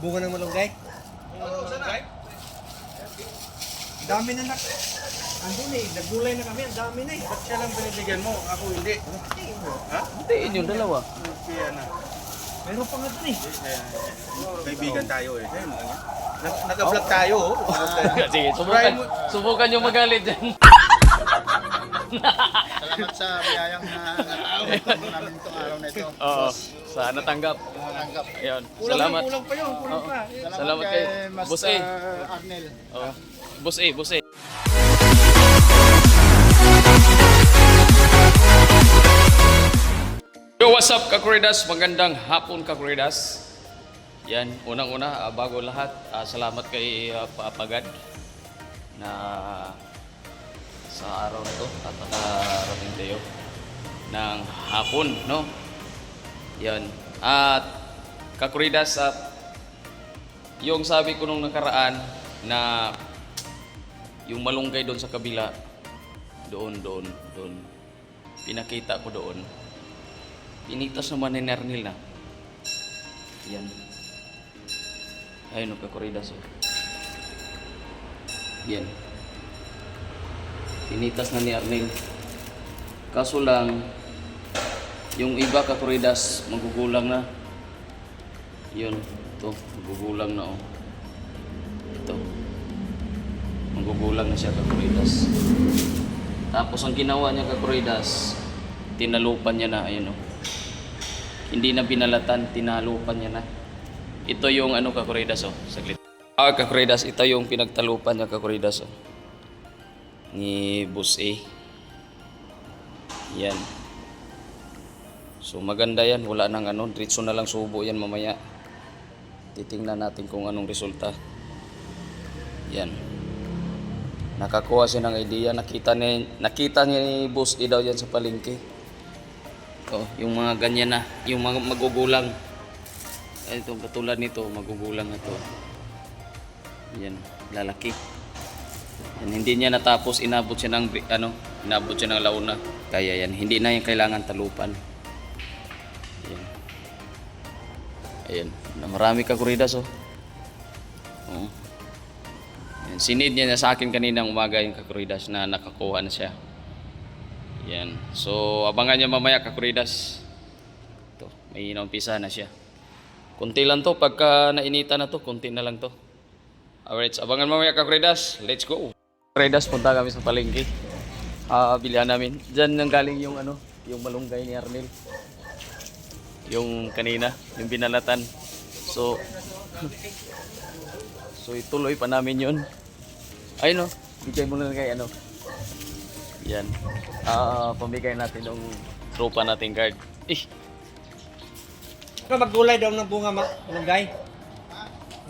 Bunga ng malunggay? Dami na nak... Andun eh, nagulay na kami, ang dami na eh. Ba't siya lang binibigyan mo? Ako hindi. Ha? Hintiin yung dalawa. Kaya na. Meron pa nga dun eh. Kaibigan tayo eh. Nag-vlog tayo oh. Sige, subukan, subukan yung magalit dyan. Salamat sa biyayang na natawag namin itong araw na ito. Oo, sana tanggap. Tanggap. Ayun, Kulang salamat. kulang pa yun, kulang Oo. pa. Salamat kay Boss A. Arnel. Oh. Boss A, boss A. Yo, what's up, Kakuridas? Magandang hapon, Kakuridas. Yan, unang-una, ah, bago lahat, ah, salamat kay uh, Paapagad na sa araw na to at nakarating tayo ng hapon, no? Yan. At Kakuridas, at yung sabi ko nung nakaraan na yung malunggay doon sa kabila, doon, doon, doon. Pinakita ko doon. Pinitas naman ni Nernil na. Yan. Ayun, kakuridas oh. Yan. Pinitas na ni Arnil. Kaso lang, yung iba kakuridas, magugulang na. Yun, ito, magugulang na oh. Ito. Magugulang na siya kakuridas. Tapos ang ginawa niya kakuridas, tinalupan niya na, ayun oh. Hindi na binalatan, tinalupan niya na. Ito yung ano kakuridas oh, saglit. Ah, kakuridas, ito yung pinagtalupan niya kakuridas oh. Ni Boss A. Yan. So maganda yan, wala nang ano, diretso na lang subo yan mamaya. Titingnan natin kung anong resulta. Yan. Nakakuha siya ng idea, nakita ni nakita ni Boss A daw yan sa palengke. Oh, yung mga ganyan na, yung mga magugulang. Ito, katulad nito, magugulang na to. Yan, lalaki. Yan, hindi niya natapos, inabot siya ng, ano, inabot siya ng launa. Kaya yan, hindi na yung kailangan talupan. Yan. Ayan, na marami ka kuridas oh. Oo. Yan, sinid niya na sa akin kaninang umaga yung kakuridas na nakakuha na siya. Yan. So, abangan niya mamaya kakuridas. Ito, may naumpisa na siya. Kunti lang to. Pagka nainita na to, kunti na lang to. Alright, abangan mamaya kakuridas. Let's go. Kakuridas, punta kami sa palengke. Ah, bilihan namin. Diyan nang galing yung ano, yung malunggay ni Arnel. Yung kanina, yung binalatan. So, so ituloy pa namin yun. Ayun no, bigay mo na kay ano. Yan. Ah, pamigay natin ng tropa nating card. Eh, Ka maggulay daw ng bunga ma- malunggay?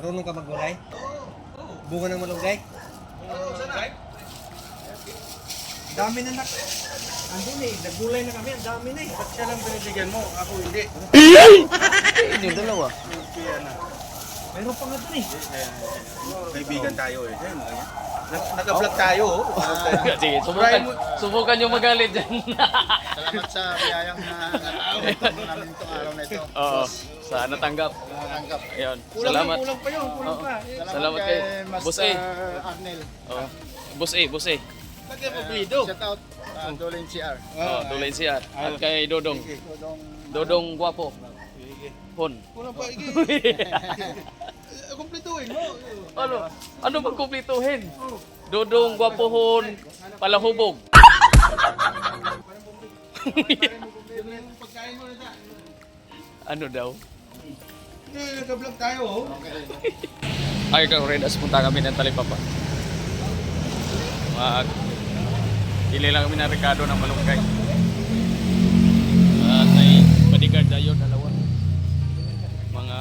Marunong ka maggulay? Bunga ng malunggay? Dami na nak... Andun eh, nagulay na kami, ang dami na eh. Ba't siya lang binibigyan mo? Ako hindi. yun yung dalawa. Kaya na. Meron pa nga dun eh. Kaibigan tayo eh. Nag-vlog tayo oh. Sige, subukan, subukan yung magalit dyan. Salamat sa biyayang na natawag namin itong araw na ito. Oo, sana tanggap. Tanggap. Ayun, Kulang salamat. kulang pa yun, kulang Oo. pa. Salamat kay Boss A. Master Arnel. Oh. Boss A, Boss A. Mo Uh, blido. shout out uh, Dolin CR. Oh, Dulay siya. At kay Dodong. Dodong Dodong Guapo. Hon. Kulang pa. Igi. Kumpletuhin mo. Ano? Ano bang kumplituhin? Dodong Guapo Hon. Palahubog. Pagkain mo na. Ano daw? Nag-vlog tayo oh. Ay, Redas, punta kami ng Talipapa. Mag... Dili lang kami ng Ricardo ng Malunggay. At may bodyguard tayo, dalawa. Mga...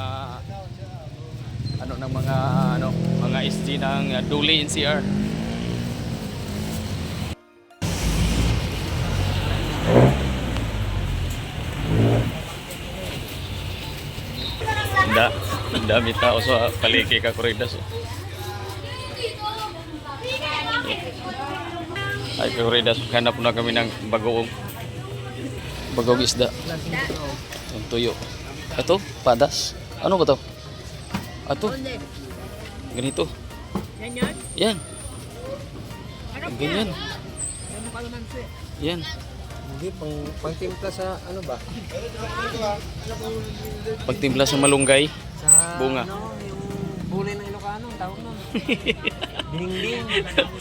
Ano ng mga ano mga SG ng uh, Duli NCR. Dami tao sa paliki ka Kuridas. Oh. Ay, Kuridas, hanap na kami ng bagoong bagong isda. Ang tuyo. Ito, padas. Ano ba to? Ato. Ganito. Yan Ganyan. Yan. Hindi, pang, pang timpla sa ano ba? Pagtimpla sa malunggay. Sa Bunga. ano, yung bulay ng Ilocano, ang tawag nun. Dingding.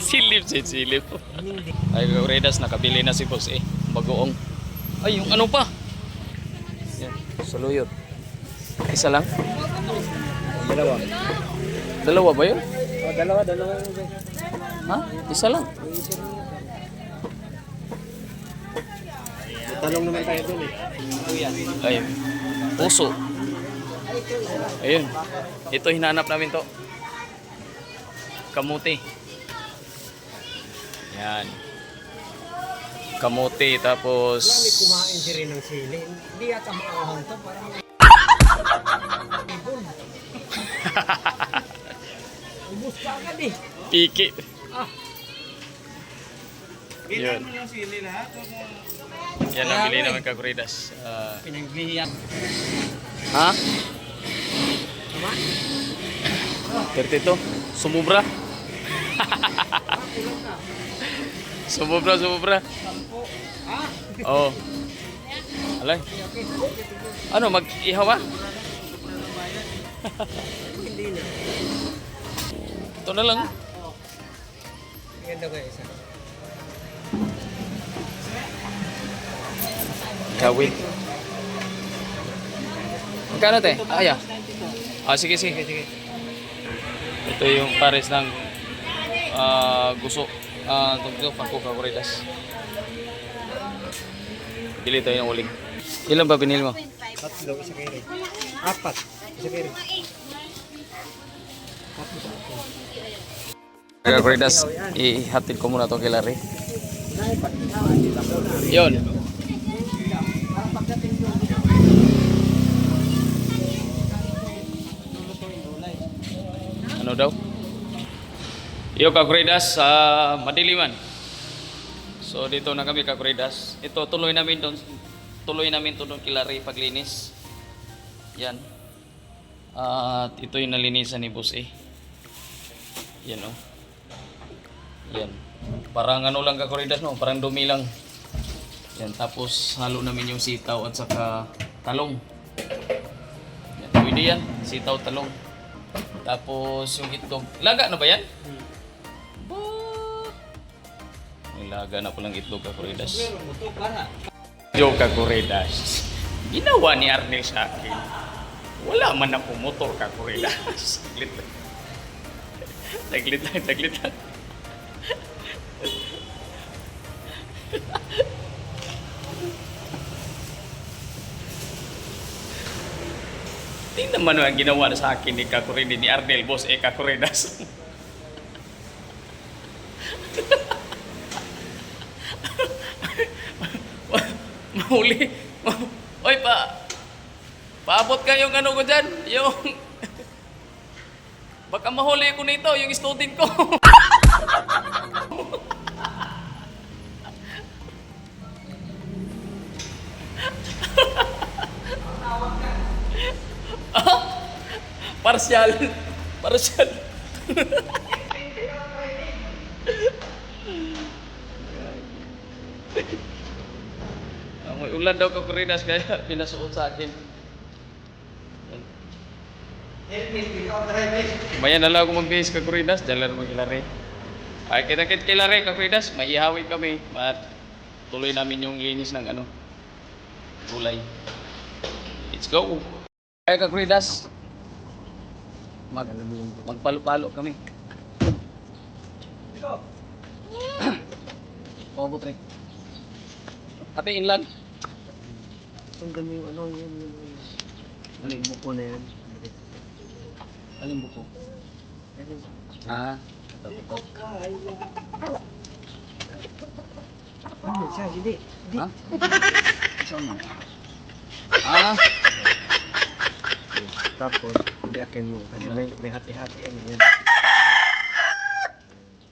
silip si silip. Dingding. Ay, Redas, nakabili na si boss eh. Bagoong. Ay, yung ano pa? Yan, saluyot. Isa lang? Dalawa. Dalawa ba yun? Oh, dalawa, dalawa. Ha? Isa lang. Talong naman tayo dun eh. Ay, puso. Ayun. Ito hinanap namin to. Kamuti. Yan. Kamuti tapos May kumain si rin ng sili. Hindi yata maahon to. Parang ibon. Ubus ka agad eh. piki. Ah. Yun. Yan ang bili namin kakuridas. Ah, Pinagliyan. ha? Tama? 32. Sumubra. sumubra, sumubra. Ah. Oo. Alay. Ano, mag-ihaw ba? Ito na lang. Gawin. Magkano te? Ah, yeah. Ah, sige, sige, sige. Ito yung pares ng ah guso. Ah, uh, pangko kakuridas. Pili tayo ng uling. Ilan ba binili mo? Tatlo, isa rin. Apat. Isa kayo rin. Kakuridas, ihatid ko muna to kay Larry. Yun. Daw? Yo Kakuridas sa Madiliman. So dito na kami Kakuridas. Ito tuloy namin doon. Tuloy namin to doon kay Larry paglinis. Yan. At ito yung nalinisan ni Boss eh. Yan oh. Yan. Parang ano lang kakuridas no, parang dumi lang. Yan, tapos halo namin yung sitaw at saka talong. Yan, pwede yan, sitaw, talong. Tapos yung itlog. Laga na ba yan? Ba? May laga na palang itlog kakuridas. Yo kakuridas. Ginawa ni Arnel sa akin. Wala man ako motor kakuridas. Saglit lang. Saglit lang, saglit lang. Tingnan mo ang ginawa na sa akin ni Kakurindi ni Arnel, boss eh Kakuridas. Mahuli. Oy pa. Paabot ka yung ano ko dyan. Yung... Baka mahuli ko nito, yung student ko. Parsyal. Parsyal. Ah, may ulan daw ka Kurinas kaya pinasuot sa akin. Yan. Maya na lang ako mag-base ka Kurinas, dala naman kilare. Ay, kita kit kilare ka Kurinas, may ihawin kami. At tuloy namin yung linis ng ano, gulay. Let's go! Ay ka Kurinas, mag magpalo-palo kami. Pabot rin. Ate, inland. Ang dami yung ano, yun, yun. Ano yung buko na yan? Aling buko? Ah, ito, ito. Ano siya? Hindi. Hindi. Ha? Ah, Tapos, hindi akin mo. Kasi may, may hati-hati. Ano yan?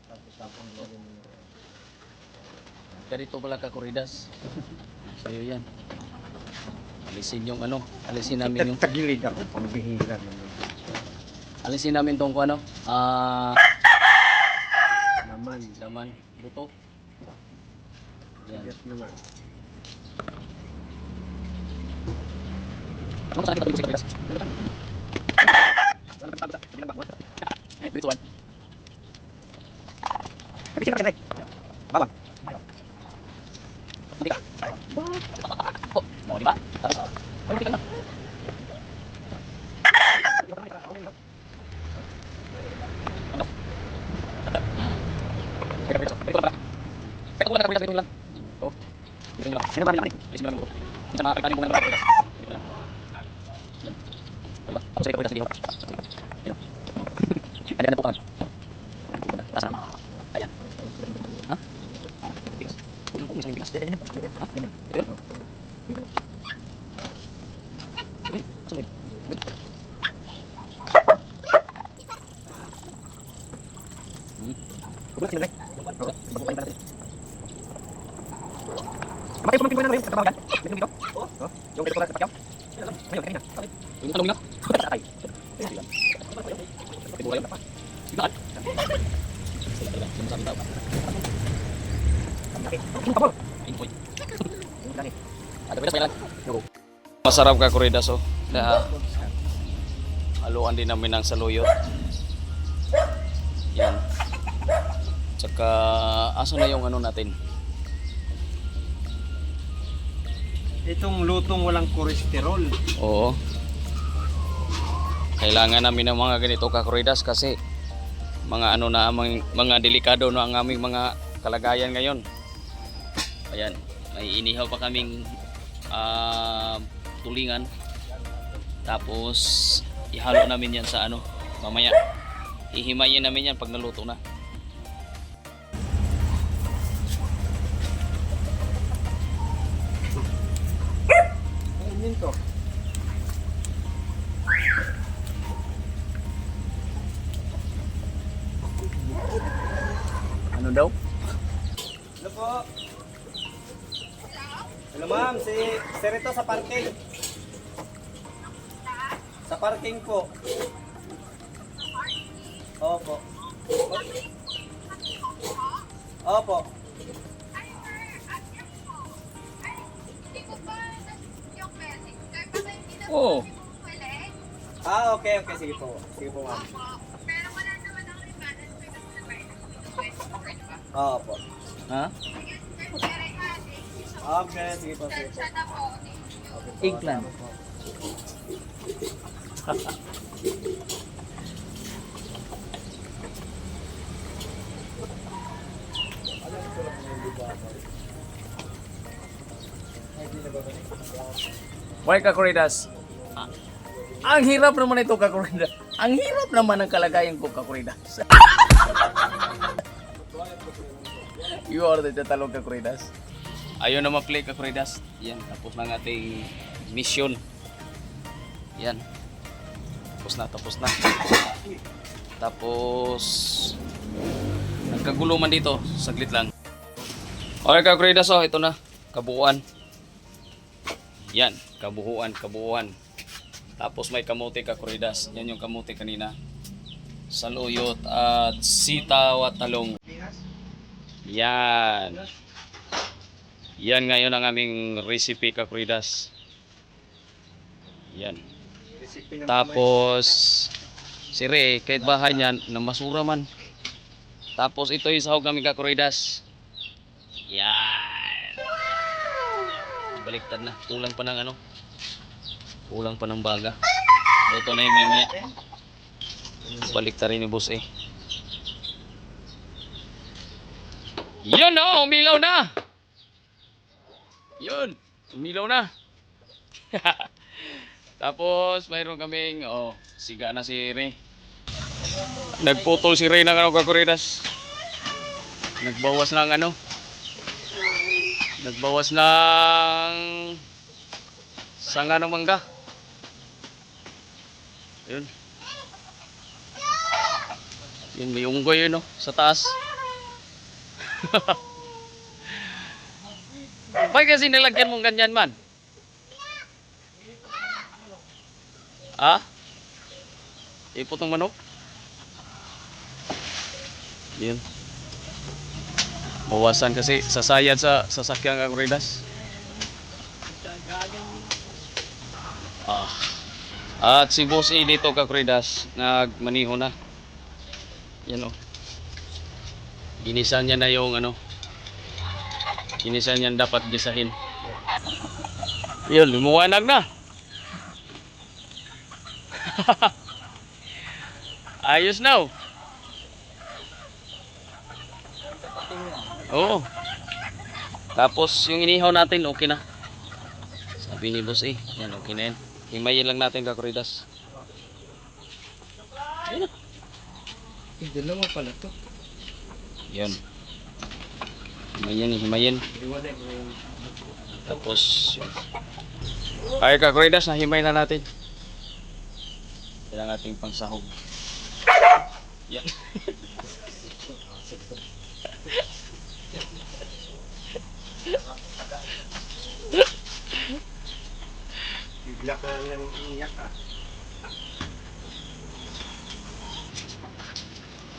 Tapos, tapos, tapos, ganito pala ka Kuridas. Sa'yo yan. Alisin yung ano, alisin namin yung... Tagilid ako. Pambihira naman. Alisin namin tong ano. Ah... laman. Laman. Buto. Yan. Ano sa akin ito sa This one. Bawang. Hindi ka. Oh, mau di ba? Ay, hindi ka na. Teka, teka, teka, teka. Teka, wala ka, wala ka, wala ka. Oh. Ito lang. Sino ba nila? Ayusin mo lang ito. Minsan makakita rin kung ano ba. Ito lang. Yan. Diba? Ako sa ikaw, sa lihaw. Ayun. Ayan na po kami. Taas na. Ayan. Ha? Bigas. Kulang ko, isang bigas. Ayan, ayan. Ha? Ayan. Ito yun. Uy, saan yun? Uy. Hmm. Huwag na, Bago kayo natin. Kamay, pumakin mo na naman yung katabagan. Yung dito. Oh, yung dito ko na kapyaw. Ayun, kanina. Yung talong na. Ay. Kapit mo kayo. Bigaan. Masarap ka kuridas oh. Na haluan din namin ng saluyot. Yan. Tsaka aso na yung ano natin. Itong lutong walang kolesterol. Oo. Kailangan namin ng mga ganito kakuridas kasi mga ano na mga, mga delikado na ang aming mga kalagayan ngayon. Ayan, may inihaw pa kaming ah, tulingan. Tapos ihalo namin yan sa ano, mamaya. Ihimayin namin yan pag naluto na. Kainin to. Ano daw? Hello po. Hello ma'am, si Sir ito sa parking. Sa parking po. Opo. Opo. Oo. Ah, okay, okay. Sige po. Sige po ma'am. Opo. Ha? Okay, sige po, sige po. Okay po, Eggplant. Why kakuridas? Ah, ang hirap naman ito kakuridas. Ang hirap naman ang kalagayan ko kakuridas. you are the tatalog kakuridas. Ayaw na ma-play kakuridas. Yan, tapos ang ating mission. Yan. Tapos na, tapos na. Tapos nagkagulo man dito, saglit lang. Okay kakuridas, oh, ito na. Kabuuan. Yan, kabuuan, kabuuan. Tapos may kamote kakuridas. Yan yung kamote kanina. Saluyot at sitaw at talong. Yan. Yan ngayon ang aming recipe kakuridas. Yan. Tapos si Ray, kahit bahay niya, na masura man. Tapos ito yung sahog namin kakuridas. Yan. Baliktad na. Kulang pa ng ano. Kulang pa ng baga. Luto na yung mamaya. Baliktad rin ni boss eh. Yun na! Umilaw na! Yun! Umilaw na! Tapos mayroon kaming oh, siga na si Ray. Nagputol si Ray ng ano kakuridas. Nagbawas ng ano. Nagbawas ng sanga ng mangga. Yun. Yun, may unggoy yun, no? Sa taas. Bakit kasi nilagyan mong ganyan man? Ha? Ipot ng manok. Yun. Bawasan kasi sasayad sa sasakyan ang Ridas. Ah. At si Boss A dito ka Ridas nagmaniho na. Yan oh. Ginisan niya na yung ano. Ginisan niya dapat gisahin. Yun, lumuwanag na. Ayos na oh. Oo. Tapos yung inihaw natin, okay na. Sabi ni boss eh, yan okay na yan. Himayin lang natin kakuridas. Hindi naman pala to. Yan. Himayin, himayin. Tapos, yun. Ay kakuridas, nahimay na natin. Yan ang ating pangsahog. Yan. Bigla ka lang iiyak ah.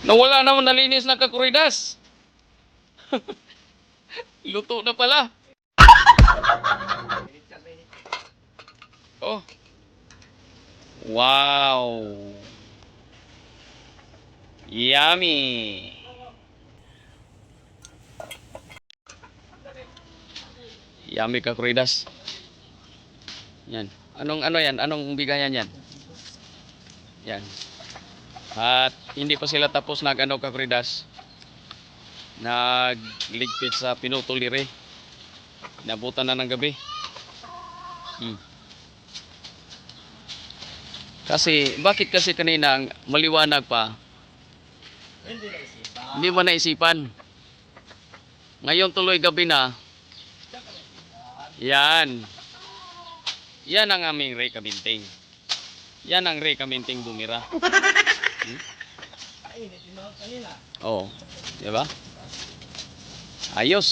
Nawala naman nalinis na kakuridas. Luto na pala. Oh. Wow. Yummy. Yummy kakuridas. Yan. Anong ano yan? Anong bigayan yan? Yan. At hindi pa sila tapos nag ano kakridas. Nagligpit sa pinutulire. Nabutan na ng gabi. Hmm. Kasi, bakit kasi kanina ang maliwanag pa? Hindi mo naisipan. Ngayon tuloy gabi na. Yan. Yan ang aming Ray Kabinting. Yan ang Ray Kabinting bumira. Oo. Di ba? Ayos.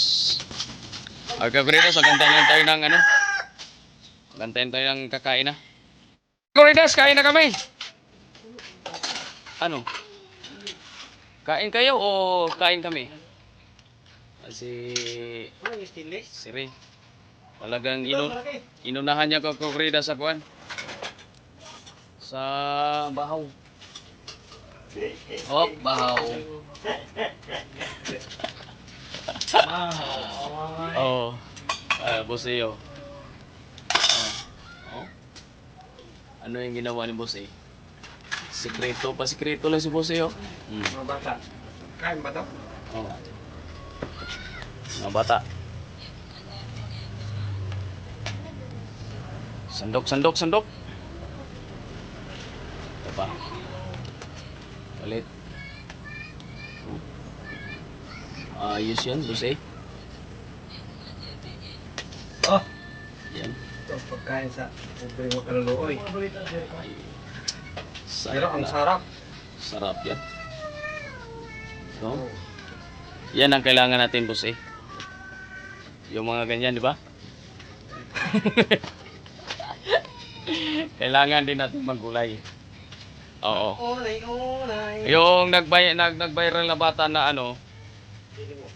Okay, Britos, gantayin tayo ng ano? Gantayin tayo ng kakain na. Corridas, kain na kami. Ano? Kain kayo o kain kami? Si yung stainless? si Ray. Talagang inu inunahan niya ko Corridas sa kuan. Sa bahaw. Oh, bahaw. Oh. Ah, boss eh, oh. Oh. Ano yung ginawa ni boss eh? Sikreto pa, sikreto lang si boss eh, oh. Hmm. Mga bata. Kain ba to? Oh. Mga bata. Sandok, sandok, sandok. Ito pa. Palit. Ayos yan, boss eh. Oh, Yan. ito pagkain sa pobre mo kaluluoy. Pero ang sarap. Sarap yan. So, yan ang kailangan natin, boss eh. Yung mga ganyan, di ba? kailangan din natin maggulay. Oo. Ulay, ulay. Yung nagbay nag nag-viral na bata na ano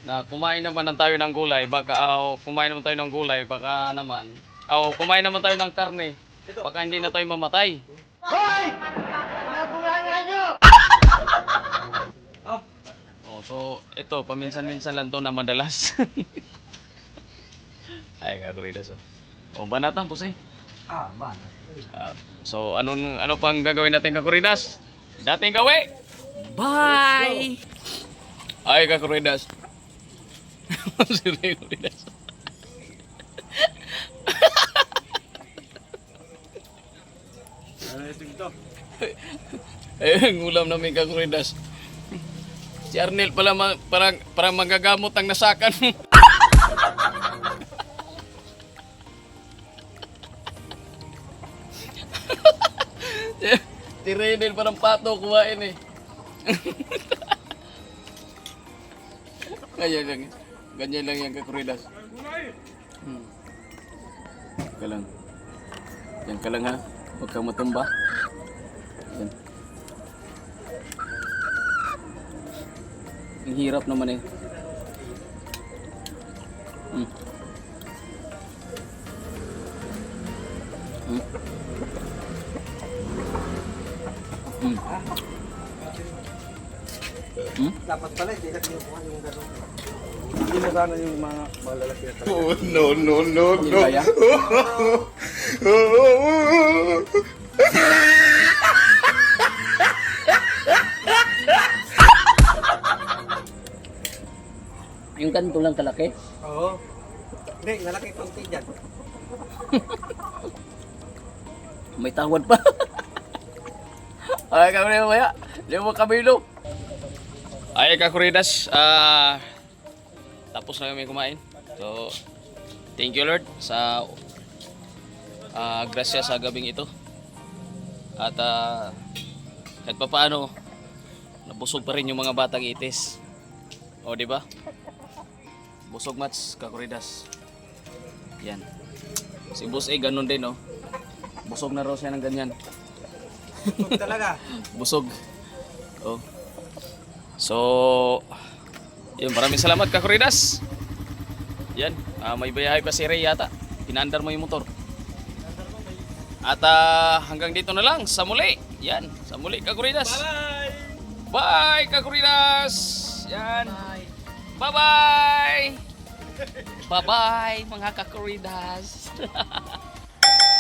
na kumain naman ng tayo ng gulay, baka oh, kumain naman tayo ng gulay, baka naman oh, kumain naman tayo ng karne. Baka hindi na tayo mamatay. Oh, Oh, so ito paminsan-minsan lang to na madalas. Ay, gagawin na so. Oh, banatan po say. ah, man. Ah, so anong ano pang gagawin natin kakuridas? Dating gawi. Bye. Ay kakuridas. si Kakuridas. Ito ito? Eh, ulam namin kakuridas. Si Arnel pala ma- parang parang magagamot ang nasakan. si Renel parang pato kumain eh. Ganyan lang. yan. Ganyan lang yung kakuridas. Hmm. Ka lang. Yan ka lang. Huwag kang matumba natin. Ang hirap naman eh. Mm. Mm. Mm. Hmm? Dapat pala, hindi na kinukuha yung. Hindi mo sana yung mga malalaki na. Oh, no, no, no, no. Yung ganito lang kalaki? Oo. Hindi, malaki konti dyan. May tawad pa. Ay, kami na maya. Limo kami lo. Ay, kakuridas. Ah, tapos na kami kumain. So, thank you Lord sa ah grasya sa gabing ito. At ah, kahit pa paano, nabusog pa rin yung mga batang itis. O, di ba? Busog mats, kakuridas. Yan. Si Boss A, ganun din, no? Busog na raw siya ng ganyan. Ito talaga. Busog. Oh. So, yun, maraming salamat Kakuridas. Yan, ah, may bayahay pa si Ray yata. Pinaandar mo yung motor. At ah, hanggang dito na lang, sa muli. Yan, sa muli Kakuridas. Bye! Bye Kakuridas! Yan. Bye-bye! Bye-bye, mga kakuridas!